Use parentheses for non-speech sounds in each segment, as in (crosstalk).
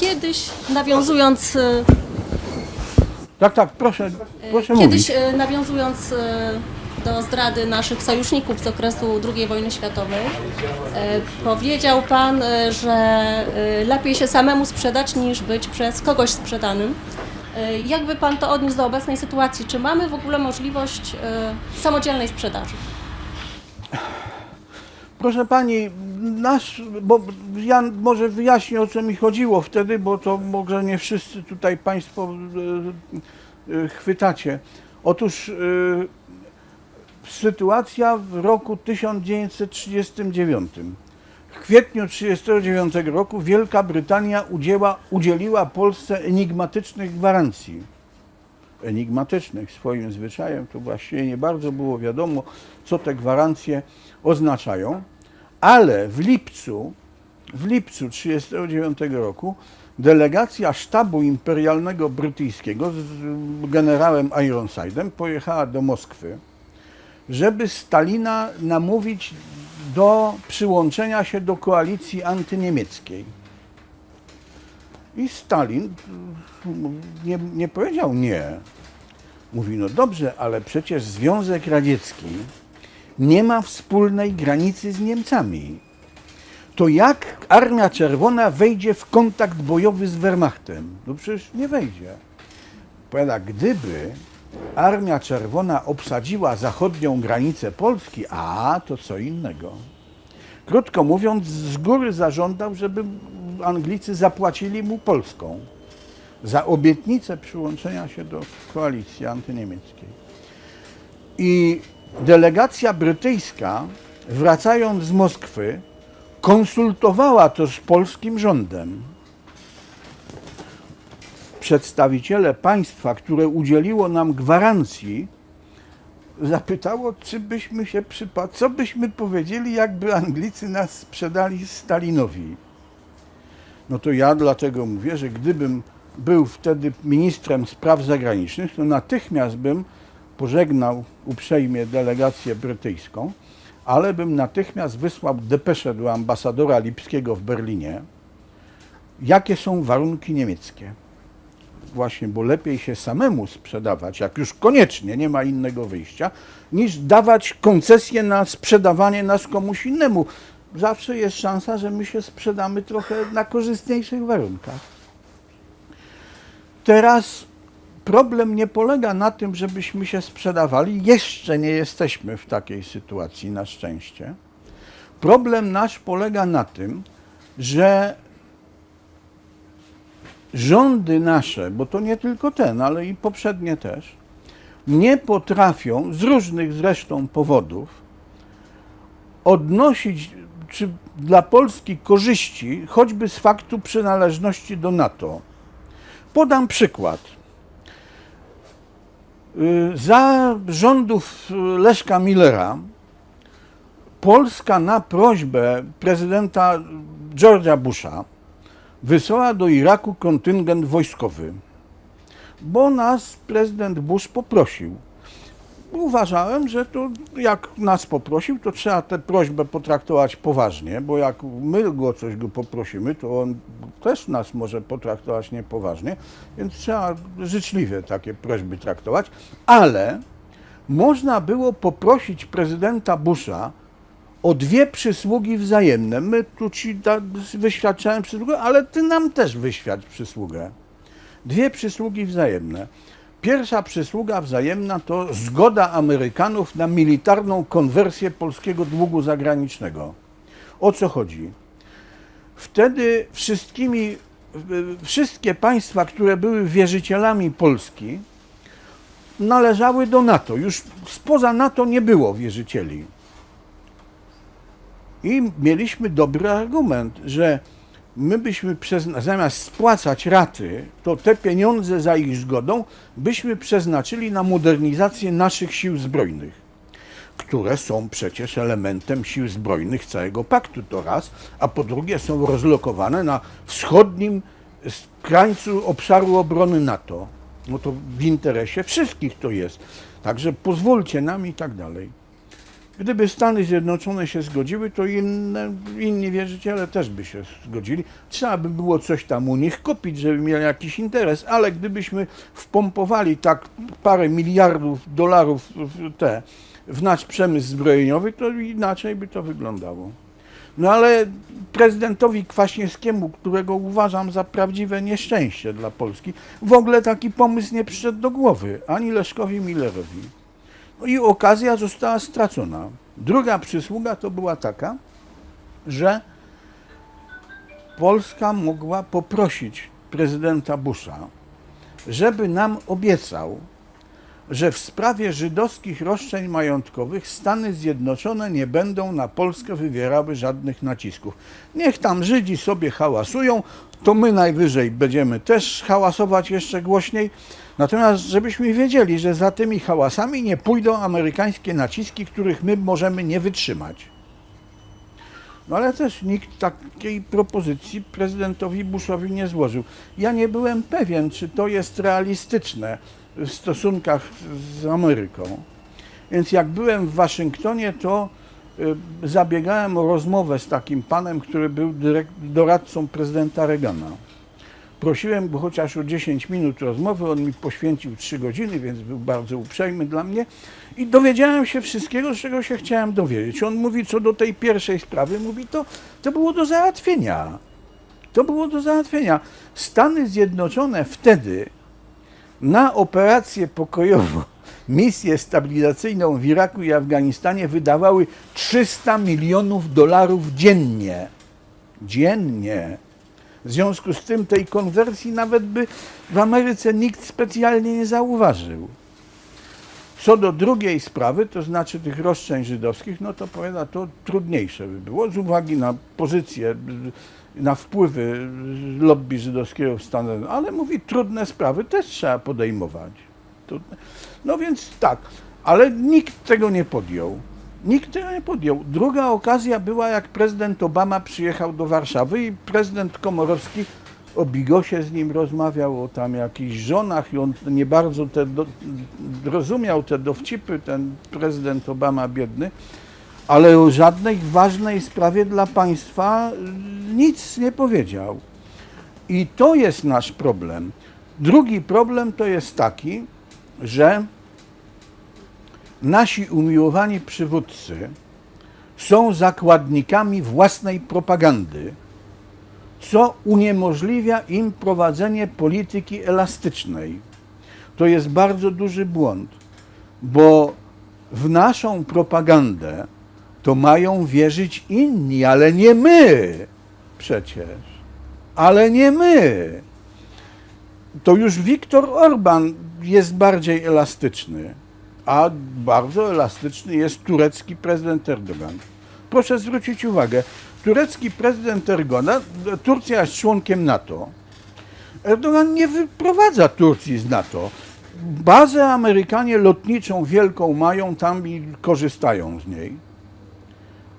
Kiedyś nawiązując, e, Tak, tak, proszę, proszę kiedyś mówić. e, nawiązując e, do zdrady naszych sojuszników z okresu II wojny światowej, e, powiedział Pan, e, że e, lepiej się samemu sprzedać niż być przez kogoś sprzedanym. E, Jakby Pan to odniósł do obecnej sytuacji? Czy mamy w ogóle możliwość e, samodzielnej sprzedaży? Proszę pani, nasz, bo ja może wyjaśnię o co mi chodziło wtedy, bo to może nie wszyscy tutaj państwo e, e, chwytacie. Otóż e, sytuacja w roku 1939. W kwietniu 1939 roku Wielka Brytania udziela, udzieliła Polsce enigmatycznych gwarancji. enigmatycznych swoim zwyczajem, to właściwie nie bardzo było wiadomo, co te gwarancje oznaczają, ale w lipcu, w lipcu 1939 roku delegacja sztabu imperialnego brytyjskiego z generałem Ironsidem pojechała do Moskwy, żeby Stalina namówić do przyłączenia się do koalicji antyniemieckiej. I Stalin nie, nie powiedział nie. Mówi, no dobrze, ale przecież Związek Radziecki nie ma wspólnej granicy z Niemcami. To jak Armia Czerwona wejdzie w kontakt bojowy z Wehrmachtem? No przecież nie wejdzie. Powiada, gdyby Armia Czerwona obsadziła zachodnią granicę Polski, a to co innego. Krótko mówiąc, z góry zażądał, żeby Anglicy zapłacili mu Polską za obietnicę przyłączenia się do koalicji antyniemieckiej. I delegacja brytyjska, wracając z Moskwy, konsultowała to z polskim rządem. Przedstawiciele państwa, które udzieliło nam gwarancji, zapytało, czy byśmy się przypa- co byśmy powiedzieli, jakby Anglicy nas sprzedali Stalinowi. No to ja dlatego mówię, że gdybym był wtedy ministrem spraw zagranicznych, to natychmiast bym pożegnał uprzejmie delegację brytyjską, ale bym natychmiast wysłał depeszę do ambasadora Lipskiego w Berlinie, jakie są warunki niemieckie. Właśnie, bo lepiej się samemu sprzedawać, jak już koniecznie nie ma innego wyjścia, niż dawać koncesję na sprzedawanie nas komuś innemu. Zawsze jest szansa, że my się sprzedamy trochę na korzystniejszych warunkach. Teraz problem nie polega na tym, żebyśmy się sprzedawali. Jeszcze nie jesteśmy w takiej sytuacji, na szczęście. Problem nasz polega na tym, że rządy nasze, bo to nie tylko ten, ale i poprzednie też, nie potrafią z różnych zresztą powodów odnosić czy dla Polski korzyści, choćby z faktu przynależności do NATO. Podam przykład. Y, Za rządów y, Leszka Millera Polska na prośbę prezydenta George'a Busha wysłała do Iraku kontyngent wojskowy, bo nas prezydent Bush poprosił. Uważałem, że to jak nas poprosił, to trzeba tę prośbę potraktować poważnie, bo jak my go coś go poprosimy, to on też nas może potraktować niepoważnie, więc trzeba życzliwie takie prośby traktować, ale można było poprosić prezydenta Busha o dwie przysługi wzajemne. My tu ci wyświadczałem przysługę, ale ty nam też wyświadcz przysługę. Dwie przysługi wzajemne. Pierwsza przysługa wzajemna to zgoda Amerykanów na militarną konwersję polskiego długu zagranicznego. O co chodzi? Wtedy wszystkimi, wszystkie państwa, które były wierzycielami Polski, należały do NATO. Już spoza NATO nie było wierzycieli. I mieliśmy dobry argument, że my byśmy zamiast spłacać raty, to te pieniądze za ich zgodą byśmy przeznaczyli na modernizację naszych sił zbrojnych, które są przecież elementem sił zbrojnych całego paktu, to raz, a po drugie są rozlokowane na wschodnim krańcu obszaru obrony NATO. No to w interesie wszystkich to jest. Także pozwólcie nam i tak dalej. Gdyby Stany Zjednoczone się zgodziły, to inne, inni wierzyciele też by się zgodzili. Trzeba by było coś tam u nich kupić, żeby mieli jakiś interes, ale gdybyśmy wpompowali tak parę miliardów dolarów w te, w nasz przemysł zbrojeniowy, to inaczej by to wyglądało. No ale prezydentowi Kwaśniewskiemu, którego uważam za prawdziwe nieszczęście dla Polski, w ogóle taki pomysł nie przyszedł do głowy, ani Leszkowi Millerowi. No i okazja została stracona. Druga przysługa to była taka, że Polska mogła poprosić prezydenta Busha, żeby nam obiecał, że w sprawie żydowskich roszczeń majątkowych Stany Zjednoczone nie będą na Polskę wywierały żadnych nacisków. Niech tam Żydzi sobie hałasują, to my najwyżej będziemy też hałasować jeszcze głośniej. Natomiast żebyśmy wiedzieli, że za tymi hałasami nie pójdą amerykańskie naciski, których my możemy nie wytrzymać. No ale też nikt takiej propozycji prezydentowi Bushowi nie złożył. Ja nie byłem pewien, czy to jest realistyczne w stosunkach z Ameryką. Więc jak byłem w Waszyngtonie, to y, zabiegałem o rozmowę z takim panem, który był doradcą prezydenta Reagana. Prosiłem go chociaż o 10 minut rozmowy, on mi poświęcił 3 godziny, więc był bardzo uprzejmy dla mnie i dowiedziałem się wszystkiego, czego się chciałem dowiedzieć. On mówi, co do tej pierwszej sprawy, mówi, to, to było do załatwienia. To było do załatwienia. Stany Zjednoczone wtedy na operację pokojową, misję stabilizacyjną w Iraku i Afganistanie wydawały 300 milionów dolarów dziennie. Dziennie. W związku z tym tej konwersji nawet by w Ameryce nikt specjalnie nie zauważył. Co do drugiej sprawy, to znaczy tych roszczeń żydowskich, no to powiada, to trudniejsze by było z uwagi na pozycję, na wpływy lobby żydowskiego w Stanach, ale mówi, trudne sprawy też trzeba podejmować. Trudne. No więc tak, ale nikt tego nie podjął. Nikt tego nie podjął. Druga okazja była, jak prezydent Obama przyjechał do Warszawy i prezydent Komorowski o bigosie z nim rozmawiał, o tam jakichś żonach i on nie bardzo te do, rozumiał te dowcipy, ten prezydent Obama biedny, ale o żadnej ważnej sprawie dla państwa nic nie powiedział. I to jest nasz problem. Drugi problem to jest taki, że nasi umiłowani przywódcy są zakładnikami własnej propagandy, co uniemożliwia im prowadzenie polityki elastycznej. To jest bardzo duży błąd, bo w naszą propagandę to mają wierzyć inni, ale nie my przecież. Ale nie my. To już Viktor Orban jest bardziej elastyczny, a bardzo elastyczny jest turecki prezydent Erdogan. Proszę zwrócić uwagę, turecki prezydent Erdogan, Turcja jest członkiem NATO. Erdogan nie wyprowadza Turcji z NATO. Bazę Amerykanie lotniczą wielką mają tam i korzystają z niej.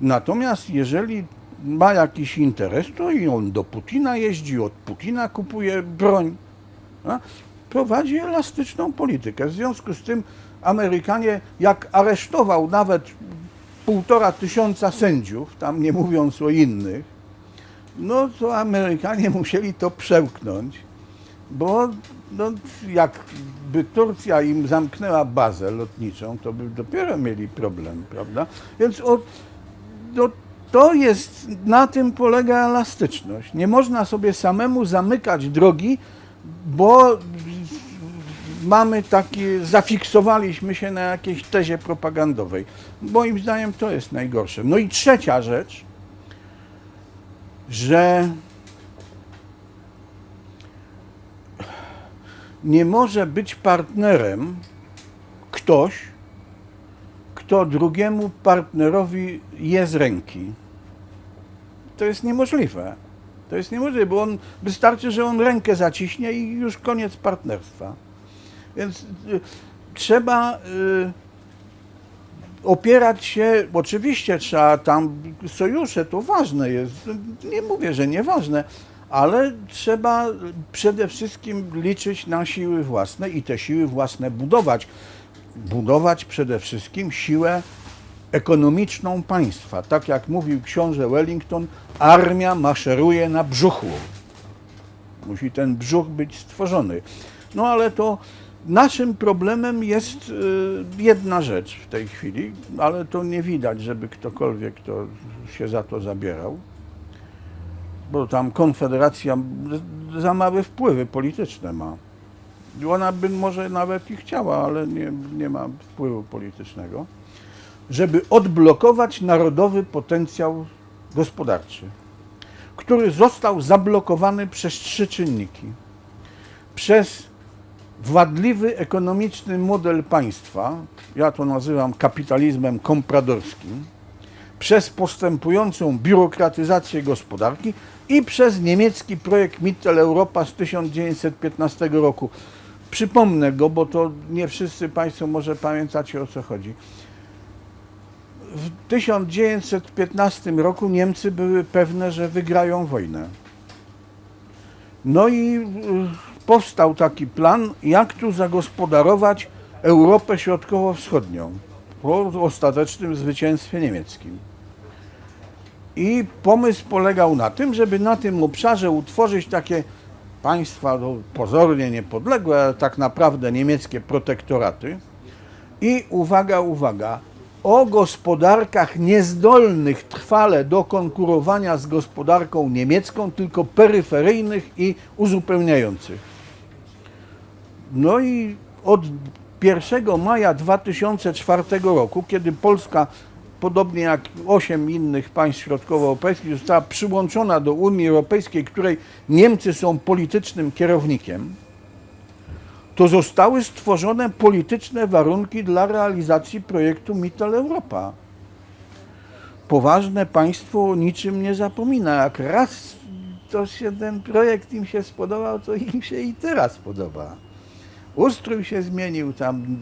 Natomiast jeżeli ma jakiś interes, to i on do Putina jeździ, od Putina kupuje broń. A? Prowadzi elastyczną politykę. W związku z tym Amerykanie, jak aresztował nawet półtora tysiąca sędziów, tam nie mówiąc o innych, no to Amerykanie musieli to przełknąć, bo no, jakby Turcja im zamknęła bazę lotniczą, to by dopiero mieli problem, prawda? Więc o, no, to jest, na tym polega elastyczność. Nie można sobie samemu zamykać drogi, bo mamy takie, zafiksowaliśmy się na jakiejś tezie propagandowej. Moim zdaniem to jest najgorsze. No i trzecia rzecz, że nie może być partnerem ktoś, kto drugiemu partnerowi je z ręki. To jest niemożliwe. To jest niemożliwe, bo on wystarczy, że on rękę zaciśnie i już koniec partnerstwa. Więc y, trzeba y, opierać się, oczywiście trzeba tam sojusze, to ważne jest, nie mówię, że nieważne, ale trzeba przede wszystkim liczyć na siły własne i te siły własne budować. Budować przede wszystkim siłę ekonomiczną państwa. Tak jak mówił książę Wellington, armia maszeruje na brzuchu. Musi ten brzuch być stworzony. No ale to naszym problemem jest y, jedna rzecz w tej chwili, ale to nie widać, żeby ktokolwiek to się za to zabierał. Bo tam Konfederacja za małe wpływy polityczne ma. Ona by może nawet i chciała, ale nie, nie ma wpływu politycznego, żeby odblokować narodowy potencjał gospodarczy, który został zablokowany przez trzy czynniki. Przez wadliwy ekonomiczny model państwa, ja to nazywam kapitalizmem kompradorskim, przez postępującą biurokratyzację gospodarki i przez niemiecki projekt Mitteleuropa z 1915 roku. Przypomnę go, bo to nie wszyscy Państwo może pamiętacie o co chodzi. W 1915 roku Niemcy były pewne, że wygrają wojnę. No i y, powstał taki plan, jak tu zagospodarować Europę Środkowo-Wschodnią po ostatecznym zwycięstwie niemieckim. I pomysł polegał na tym, żeby na tym obszarze utworzyć takie państwa no, pozornie niepodległe, ale tak naprawdę niemieckie protektoraty. I uwaga, uwaga, o gospodarkach niezdolnych trwale do konkurowania z gospodarką niemiecką, tylko peryferyjnych i uzupełniających. No i od 1 maja 2004 roku, kiedy Polska, podobnie jak 8 innych państw środkowoeuropejskich, została przyłączona do Unii Europejskiej, której Niemcy są politycznym kierownikiem, to zostały stworzone polityczne warunki dla realizacji projektu Mitteleuropa. Poważne państwo niczym nie zapomina. Jak raz to się ten projekt im się spodobał, to im się i teraz podoba. Ustrój się zmienił, tam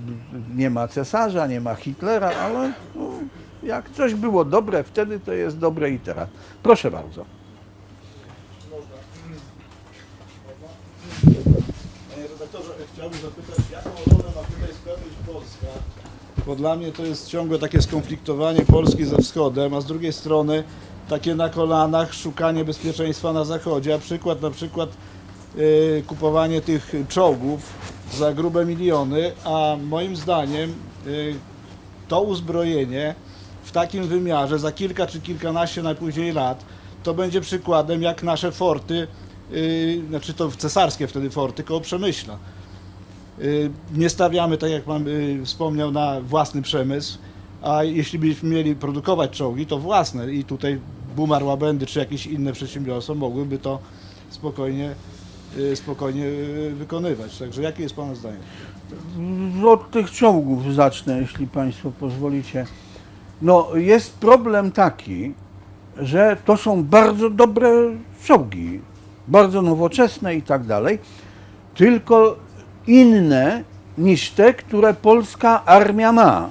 nie ma cesarza, nie ma Hitlera, ale no, jak coś było dobre wtedy, to jest dobre i teraz. Proszę bardzo. Panie redaktorze, chciałbym zapytać, jaką rolę ma tutaj spełnić Polska? Bo dla mnie to jest ciągłe takie skonfliktowanie Polski ze wschodem, a z drugiej strony takie na kolanach szukanie bezpieczeństwa na zachodzie, a przykład na przykład y, kupowanie tych czołgów za grube miliony, a moim zdaniem y, to uzbrojenie takim wymiarze za kilka czy kilkanaście najpóźniej lat to będzie przykładem jak nasze forty, yy, znaczy to cesarskie wtedy forty koło Przemyśla. Yy, nie stawiamy, tak jak pan yy, wspomniał, na własny przemysł, a jeśli byśmy mieli produkować czołgi, to własne i tutaj Bumar Łabędy czy jakieś inne przedsiębiorstwa mogłyby to spokojnie, yy, spokojnie yy, wykonywać. Także jakie jest pana zdanie? Od tych czołgów zacznę, jeśli Państwo pozwolicie. No, jest problem taki, że to są bardzo dobre czołgi, bardzo nowoczesne i tak dalej, tylko inne niż te, które polska armia ma.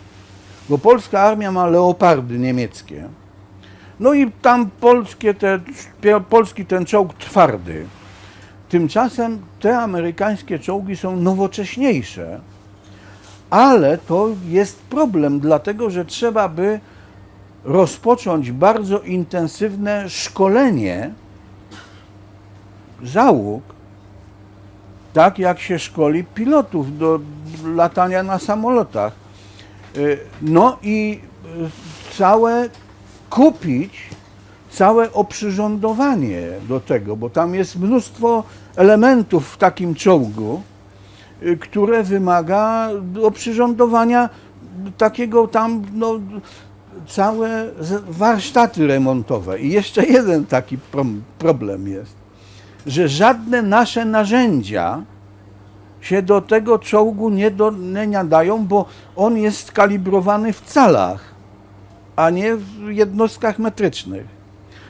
Bo polska armia ma leopardy niemieckie. No i tam polskie te, polski ten czołg twardy. Tymczasem te amerykańskie czołgi są nowocześniejsze, ale to jest problem, dlatego że trzeba by rozpocząć bardzo intensywne szkolenie załóg, tak jak się szkoli pilotów do latania na samolotach. Y, No i y, całe kupić całe oprzyrządowanie do tego, bo tam jest mnóstwo elementów w takim czołgu, które wymaga oprzyrządowania takiego tam, no, całe warsztaty remontowe. I jeszcze jeden taki problem jest, że żadne nasze narzędzia się do tego czołgu nie, do, nie nadają, bo on jest skalibrowany w calach, a nie w jednostkach metrycznych.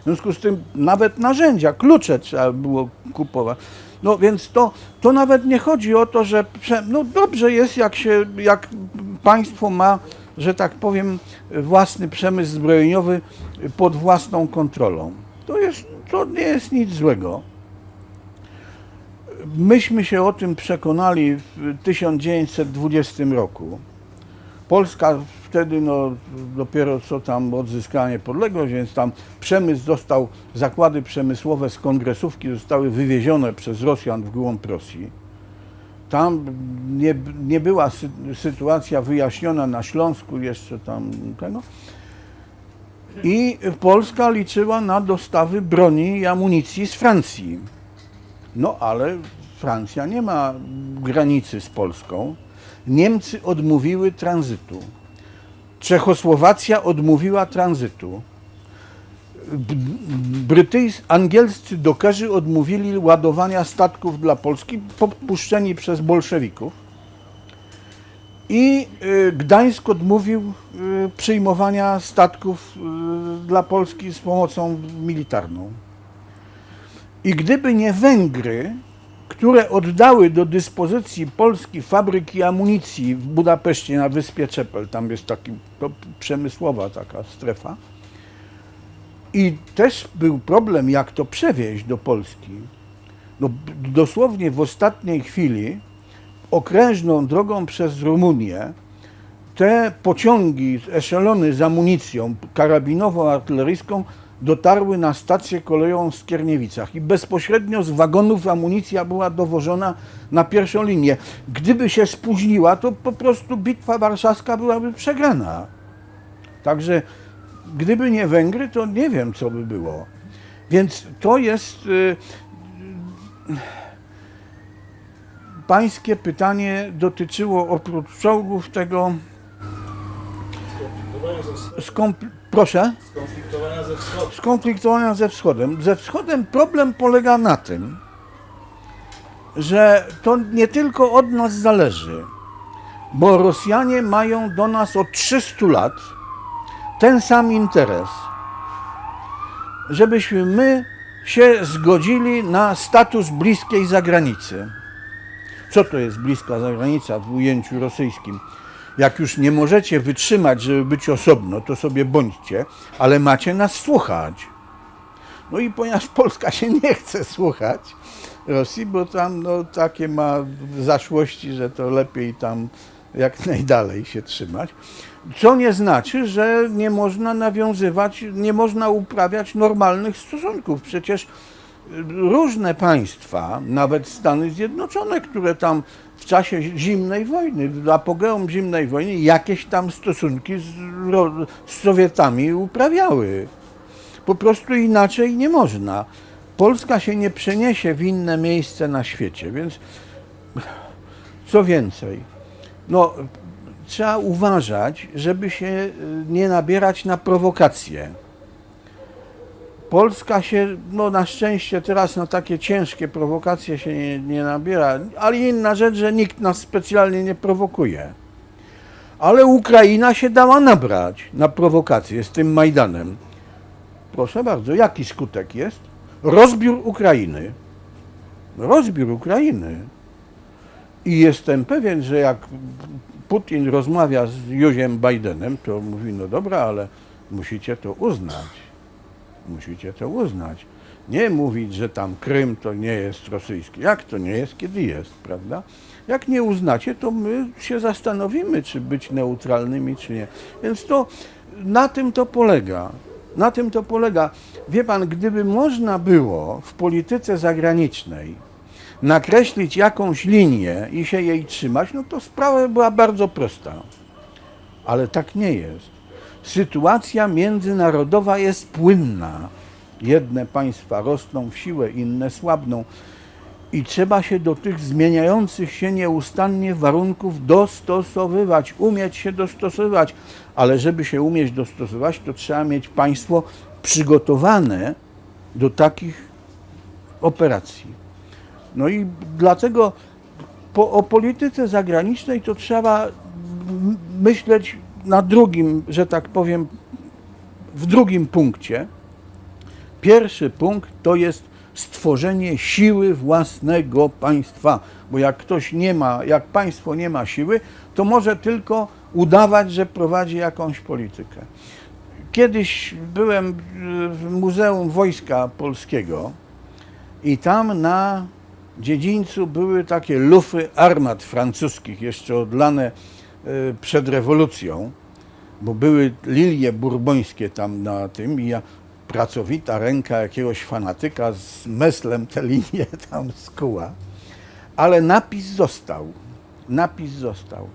W związku z tym nawet narzędzia, klucze trzeba było kupować. No więc to, to nawet nie chodzi o to, że no dobrze jest, jak, się, jak państwo ma, że tak powiem, własny przemysł zbrojeniowy pod własną kontrolą. To, jest, to nie jest nic złego. Myśmy się o tym przekonali w 1920 roku. Polska wtedy no, dopiero co tam odzyskała niepodległość, więc tam przemysł został, zakłady przemysłowe z kongresówki zostały wywiezione przez Rosjan w głąb Rosji. Tam nie, nie była sy, sytuacja wyjaśniona na Śląsku jeszcze tam tego. I Polska liczyła na dostawy broni i amunicji z Francji. No ale Francja nie ma granicy z Polską. Niemcy odmówiły tranzytu. Czechosłowacja odmówiła tranzytu. B- Brytyjscy, angielscy dokerzy odmówili ładowania statków dla Polski, popuszczeni przez bolszewików. I y, Gdańsk odmówił y, przyjmowania statków y, dla Polski z pomocą militarną. I gdyby nie Węgry, które oddały do dyspozycji Polski fabryki amunicji w Budapeszcie na wyspie Czepel, tam jest taki to przemysłowa taka strefa, i też był problem, jak to przewieźć do Polski. No, dosłownie w ostatniej chwili okrężną drogą przez Rumunię te pociągi, eszelony z amunicją karabinowo-artyleryjską dotarły na stację kolejową w Skierniewicach i bezpośrednio z wagonów amunicja była dowożona na pierwszą linię. Gdyby się spóźniła, to po prostu bitwa warszawska byłaby przegrana. Także gdyby nie Węgry, to nie wiem, co by było. Więc to jest y, pańskie pytanie dotyczyło oprócz czołgów tego skompl- proszę skonfliktowania ze wschodem. skonfliktowania ze wschodem. Ze wschodem problem polega na tym, że to nie tylko od nas zależy, bo Rosjanie mają do nas od 300 lat ten sam interes, żebyśmy my się zgodzili na status bliskiej zagranicy. Co to jest bliska zagranica w ujęciu rosyjskim? Jak już nie możecie wytrzymać, żeby być osobno, to sobie bądźcie, ale macie nas słuchać. No i ponieważ (laughs) Polska się nie chce słuchać Rosji, bo tam no, takie ma zaszłości, że to lepiej tam jak (laughs) najdalej się trzymać, co nie znaczy, że nie można nawiązywać, nie można uprawiać normalnych stosunków. Przecież różne państwa, nawet Stany Zjednoczone, które tam w czasie zimnej wojny, apogeum zimnej wojny, jakieś tam stosunki z, z Sowietami uprawiały. Po prostu inaczej nie można. Polska się nie przeniesie w inne miejsce na świecie, więc co więcej, no, trzeba uważać, żeby się y, nie nabierać na prowokacje. Polska się, no na szczęście teraz na takie ciężkie prowokacje się nie, nie nabiera, ale inna rzecz, że nikt nas specjalnie nie prowokuje. Ale Ukraina się dała nabrać na prowokacje z tym Majdanem. Proszę bardzo, jaki skutek jest? Rozbiór Ukrainy. Rozbiór Ukrainy. I jestem pewien, że jak Putin rozmawia z Józiem Bidenem, to mówi, no dobra, ale musicie to uznać. Musicie to uznać. Nie mówić, że tam Krym to nie jest rosyjski. Jak to nie jest, kiedy jest, prawda? Jak nie uznacie, to my się zastanowimy, czy być neutralnymi, czy nie. Więc to na tym to polega. Na tym to polega. Wie pan, gdyby można było w polityce zagranicznej nakreślić jakąś linię i się jej trzymać, no to sprawa była bardzo prosta. Ale tak nie jest. Sytuacja międzynarodowa jest płynna. Jedne państwa rosną w siłę, inne słabną. I trzeba się do tych zmieniających się nieustannie warunków dostosowywać, umieć się dostosowywać. Ale żeby się umieć dostosować, to trzeba mieć państwo przygotowane do takich operacji. No i dlatego po, o polityce zagranicznej to trzeba myśleć na drugim, że tak powiem, w drugim punkcie. Pierwszy punkt to jest stworzenie siły własnego państwa, bo jak ktoś nie ma, jak państwo nie ma siły, to może tylko udawać, że prowadzi jakąś politykę. Kiedyś byłem y, w Muzeum Wojska Polskiego i tam na dziedzińcu były takie lufy armat francuskich, jeszcze odlane przed rewolucją, bo były lilie burbońskie tam na tym i ja, pracowita ręka jakiegoś fanatyka z meslem te linie (laughs) tam skuła. Ale napis został. Napis został.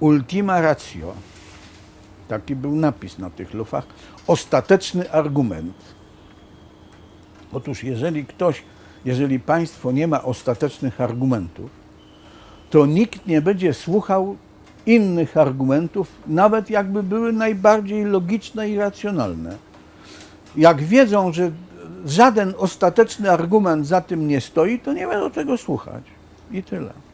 Ultima ratio. Taki był napis na tych lufach. Ostateczny argument. Otóż jeżeli ktoś, jeżeli państwo nie ma ostatecznych argumentów, to nikt nie będzie słuchał innych argumentów, nawet jakby były najbardziej logiczne i racjonalne. Jak wiedzą, że żaden ostateczny argument za tym nie stoi, to nie będą tego słuchać. I tyle.